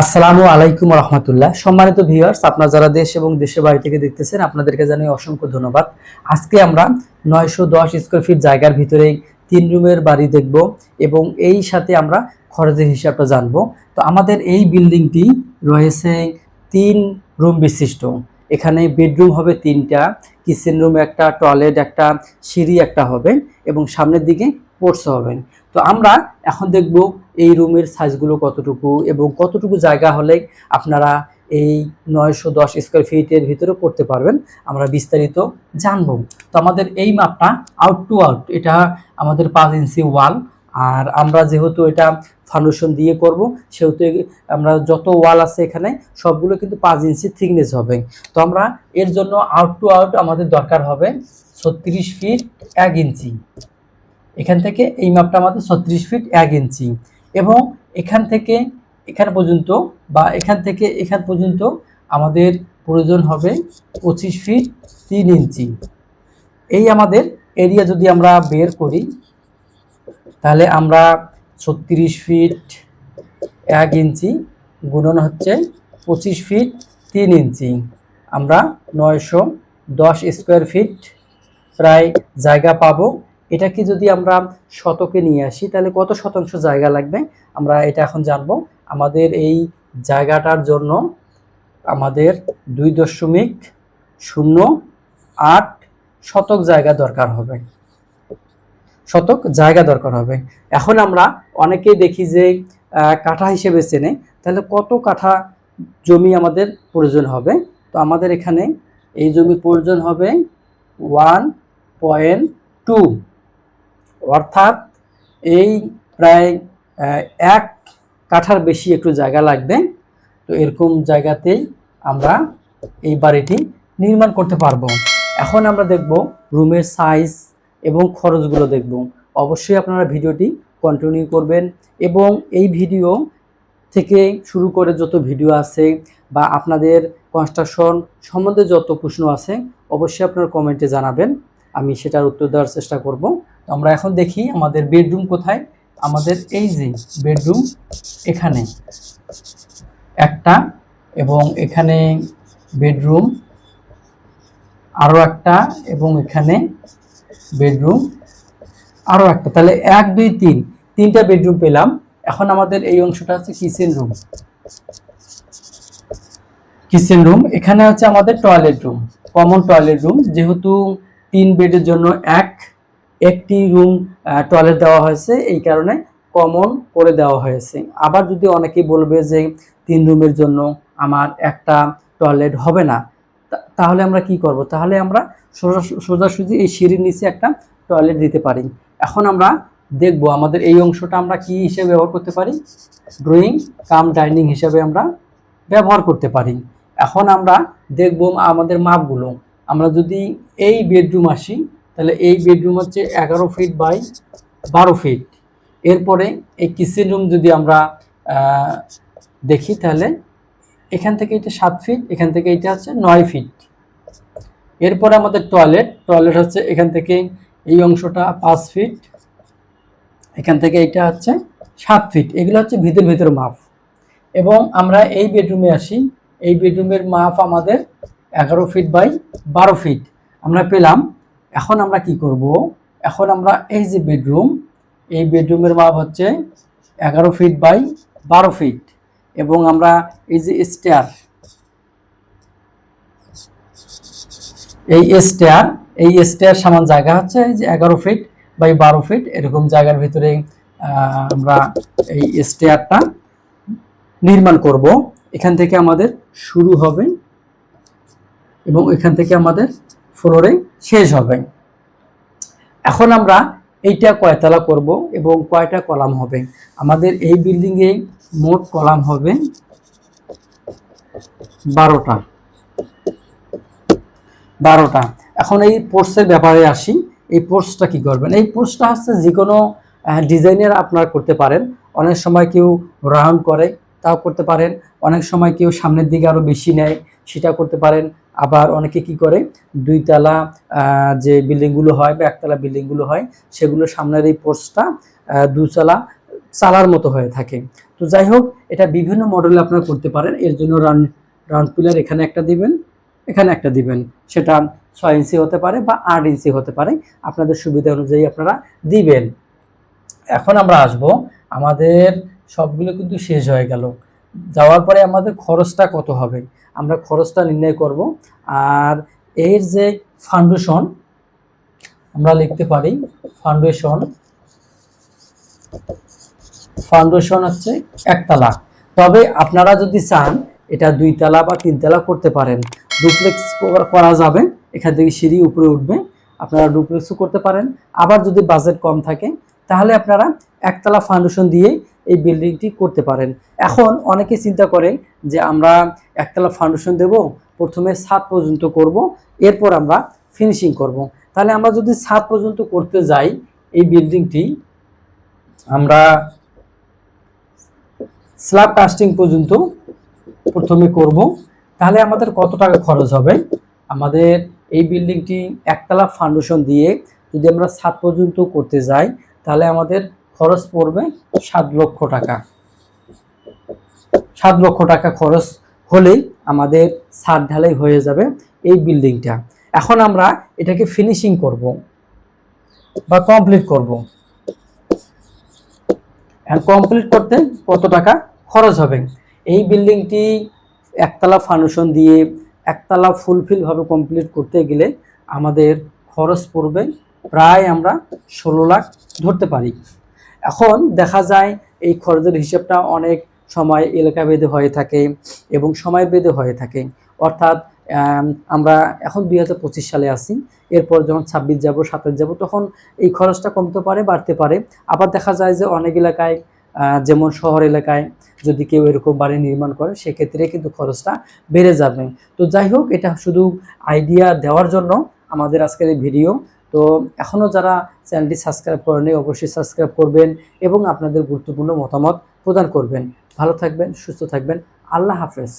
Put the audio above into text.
আসসালামু আলাইকুম রহমতুল্লাহ। সম্মানিত ভিউয়ার্স, আপনারা যারা দেশ এবং দেশের বাড়ি থেকে দেখতেছেন, আপনাদেরকে জানাই অসংখ্য ধন্যবাদ। আজকে আমরা নয়শো দশ স্কোয়ার ফিট জায়গার ভিতরে তিন রুমের বাড়ি দেখব এবং এই সাথে আমরা খরচের হিসাবটা জানব। তো আমাদের এই বিল্ডিংটি রয়েছে তিন রুম বিশিষ্ট। এখানে বেডরুম হবে তিনটা, কিচেন রুম একটা, টয়লেট একটা, সিঁড়ি একটা হবে এবং সামনের দিকে পোর্টস হবে। তো আমরা এখন দেখব এই রুমের সাইজগুলো কতটুকু এবং কতটুকু জায়গা হলে আপনারা এই নয়শো দশ স্কোয়ার ফিটের ভিতরে করতে পারবেন। আমরা বিস্তারিত জানব। তো আমাদের এই মাপটা আউট টু আউট এটা আমাদের পাঁচ ইঞ্চি ওয়াল আর আমরা যেহেতু এটা ফাউন্ডেশন দিয়ে করব, সেহেতু আমরা যত ওয়াল আছে এখানে, সবগুলো কিন্তু পাঁচ ইঞ্চি থিকনেস হবে। তো আমরা এর জন্য আউট টু আউট আমাদের দরকার হবে ছত্রিশ ফিট এক ইঞ্চি। এখান থেকে এই মাপটা আমাদের ছত্রিশ ফিট এক ইঞ্চি এবং এখান থেকে এখান পর্যন্ত বা এখান থেকে এখান পর্যন্ত আমাদের প্রয়োজন হবে পঁচিশ ফিট তিন ইঞ্চি এই আমাদের এরিয়া যদি আমরা বের করি, তাহলে আমরা ছত্রিশ ফিট এক ইঞ্চি গুণন হচ্ছে পঁচিশ ফিট তিন ইঞ্চি আমরা নয়শো দশ স্কোয়ার ফিট প্রায় জায়গা পাবো এটাকে যদি আমরা শতকে নিয়ে আসি, তাহলে কত শতাংশ জায়গা লাগবে? আমরা এটা এখন জানব। আমাদের এই জায়গাটার জন্য আমাদের দুই দশমিক শূন্য আট শতক জায়গা দরকার হবে। শতক জায়গা দরকার হবে। এখন আমরা অনেকেই দেখি যে কাঠা হিসেবে চেনে, তাহলে কত কাঠা জমি আমাদের প্রয়োজন হবে? তো আমাদের এখানে এই জমি প্রয়োজন হবে ওয়ান পয়েন্ট টু অর্থাৎ এই প্রায় এক কাঠার বেশি একটু জায়গা লাগবে। তো এরকম জায়গাতেই আমরা এই বাড়িটি নির্মাণ করতে পারব। এখন আমরা দেখব রুমের সাইজ এবং খরচগুলো দেখব। অবশ্যই আপনারা ভিডিওটি কন্টিনিউ করবেন এবং এই ভিডিও থেকে শুরু করে যত ভিডিও আছে বা আপনাদের কনস্ট্রাকশন সম্বন্ধে যত প্রশ্ন আছে, অবশ্যই আপনারা কমেন্টে জানাবেন। আমি সেটার উত্তর দেওয়ার চেষ্টা করব। তো আমরা এখন দেখি আমাদের বেডরুম কোথায়? আমাদের এই যে বেডরুম, এখানে একটা এবং এখানে বেডরুম, আরও একটা এবং এখানে বেডরুম, আরও একটা। তাহলে এক, দুই, তিন, তিনটা বেডরুম পেলাম। এখন আমাদের এই অংশটা হচ্ছে কিচেন রুম। কিচেন রুম, এখানে হচ্ছে আমাদের toilet room, common toilet room. যেহেতু তিন বেডের জন্য এক একটি রুম টয়লেট দেওয়া হয়েছে। এই কারণে কমন করে দেওয়া হয়েছে। আবার যদি অনেকেই বলবে যে তিন রুমের জন্য আমার একটা টয়লেট হবে না তাহলে আমরা কি করব? তাহলে আমরা সোজা- সোজাসুজি এই সিঁড়ির নিচে একটা টয়লেট দিতে পারি। এখন আমরা দেখব আমাদের এই অংশটা আমরা কি হিসেবে ব্যবহার করতে পারি? ড্রয়িং কাম ডাইনিং হিসেবে আমরা ব্যবহার করতে পারি। এখন আমরা দেখব আমাদের মাপগুলো আমরা যদি এই বেডরুম আসি তাহলে এই বেডরুম হচ্ছে এগারো ফিট বাই বারো ফিট এরপরে এই কিচেন রুম যদি আমরা দেখি তাহলে, এখান থেকে এটা সাত ফিট এখান থেকে এটা হচ্ছে নয় ফিট এরপরে আমাদের টয়লেট টয়লেট হচ্ছে এখান থেকে এই অংশটা পাঁচ ফিট এখান থেকে এটা হচ্ছে সাত ফিট এগুলো হচ্ছে ভিতর ভিতর মাপ। এবং আমরা এই বেডরুমে আসি, এই বেডরুমের মাপ আমাদের এগারো ফিট বাই বারো ফিট আমরা পেলাম এখন আমরা কি করব? এখন আমরা এই যে বেডরুম এই বেডরুমের মাপ হচ্ছে এগারো ফিট বাই বারো ফিট এবং আমরা এই যে স্টেয়ার এই স্টেয়ার এই স্টেয়ার সমান জায়গা হচ্ছে এই যে এগারো ফিট বাই বারো ফিট এরকম জায়গার ভিতরে আমরা এই স্টেয়ারটা নির্মাণ করব। এখান থেকে আমাদের শুরু হবে এবং এখান থেকে আমাদের ফ্লোরে শেষ হবে। এখন আমরা এইটা কয়তলা করব এবং কয়টা কলাম হবে? আমাদের এই বিল্ডিংয়ে মোট কলাম হবে বারোটা। বারোটা। এখন এই পোর্সের ব্যাপারে আসি। এই পোর্সটা কি করবেন? এই পোর্সটা হচ্ছে যে কোনো ডিজাইনের আপনারা করতে পারেন। অনেক সময় কেউ রাউন্ড করে। তাও করতে পারেন। অনেক সময় কেউ সামনের দিকে আরও বেশি নেয় সেটা করতে পারেন। আবার অনেকে কি করে? দুইতলা যে বিল্ডিংগুলো হয় বা একতলা বিল্ডিংগুলো হয়, সেগুলো সামনের এই পোস্টটা দুতলা চালার মতো হয়ে থাকে। তো যাই হোক, এটা বিভিন্ন মডেলে আপনারা করতে পারেন। এর জন্য রান রাউন্ড পিলার এখানে একটা দিবেন, এখানে একটা দিবেন। সেটা ছয় ইঞ্চি হতে পারে বা আট ইঞ্চি হতে পারে। আপনাদের সুবিধা অনুযায়ী আপনারা দিবেন। এখন আমরা আসব আমাদের সবগুলো কিন্তু শেষ হয়ে গেল। যাওয়ার পরে আমাদের খরচটা কত হবে? আমরা খরচটা নির্ণয় করব। আর এর যে ফাউন্ডেশন আমরা লিখতে পারি ফাউন্ডেশন ফাউন্ডেশন হচ্ছে একতলা। তবে আপনারা যদি চান, এটা দুই তলা বা তিনতলা করতে পারেন। ডুপ্লেক্স করা যাবে। এখান থেকে সিঁড়ি উপরে উঠবে। আপনারা ডুপ্লেক্সও করতে পারেন। আবার যদি বাজেট কম থাকে, তাহলে আপনারা একতলা ফাউন্ডেশন দিয়ে এই বিল্ডিংটি করতে পারেন। এখন অনেকে চিন্তা করে যে আমরা একতলা ফাউন্ডেশন দেব, প্রথমে সাত পর্যন্ত করব, এরপর আমরা ফিনিশিং করব। তাহলে আমরা যদি সাত পর্যন্ত করতে যাই, এই বিল্ডিংটি আমরা স্ল্যাব কাস্টিং পর্যন্ত প্রথমে করব। তাহলে আমাদের কত টাকা খরচ হবে? আমাদের এই বিল্ডিংটি একতলা ফাউন্ডেশন দিয়ে যদি আমরা সাত পর্যন্ত করতে যাই, তাহলে আমাদের খরচ পড়বে সাত লক্ষ টাকা। সাত লক্ষ টাকা খরচ হলেই আমাদের ছাদ ঢালাই হয়ে যাবে এই বিল্ডিংটা। এখন আমরা এটাকে ফিনিশিং করব বা কমপ্লিট করব। কমপ্লিট করতে কত টাকা খরচ হবে? এই বিল্ডিংটি একতলা ফাউন্ডেশন দিয়ে একতলা ফুলফিলভাবে কমপ্লিট করতে গেলে আমাদের খরচ পড়বে প্রায় আমরা ষোলো লাখ ধরতে পারি। এখন দেখা যায় এই খরচের হিসাবটা অনেক সময় এলাকা ভেদে হয়ে থাকে এবং সময় ভেদে হয়ে থাকে। অর্থাৎ আমরা এখন দুই হাজার পঁচিশ সালে আসি এরপর যখন ছাব্বিশ যাব, সাতাশ যাব, তখন এই খরচটা কমতে পারে, বাড়তে পারে। আবার দেখা যায় যে অনেক এলাকায় যেমন শহর এলাকায় যদি কেউ এরকম বাড়ি নির্মাণ করে, সেক্ষেত্রে কিন্তু খরচটা বেড়ে যাবে। তো যাই হোক, এটা শুধু আইডিয়া দেওয়ার জন্য আমাদের আজকের এই ভিডিও তো এখনও যারা চ্যানেলটি সাবস্ক্রাইব করেনি অবশ্যই সাবস্ক্রাইব করবেন এবং আপনাদের গুরুত্বপূর্ণ মতামত প্রদান করবেন। ভালো থাকবেন, সুস্থ থাকবেন। আল্লাহ হাফেজ।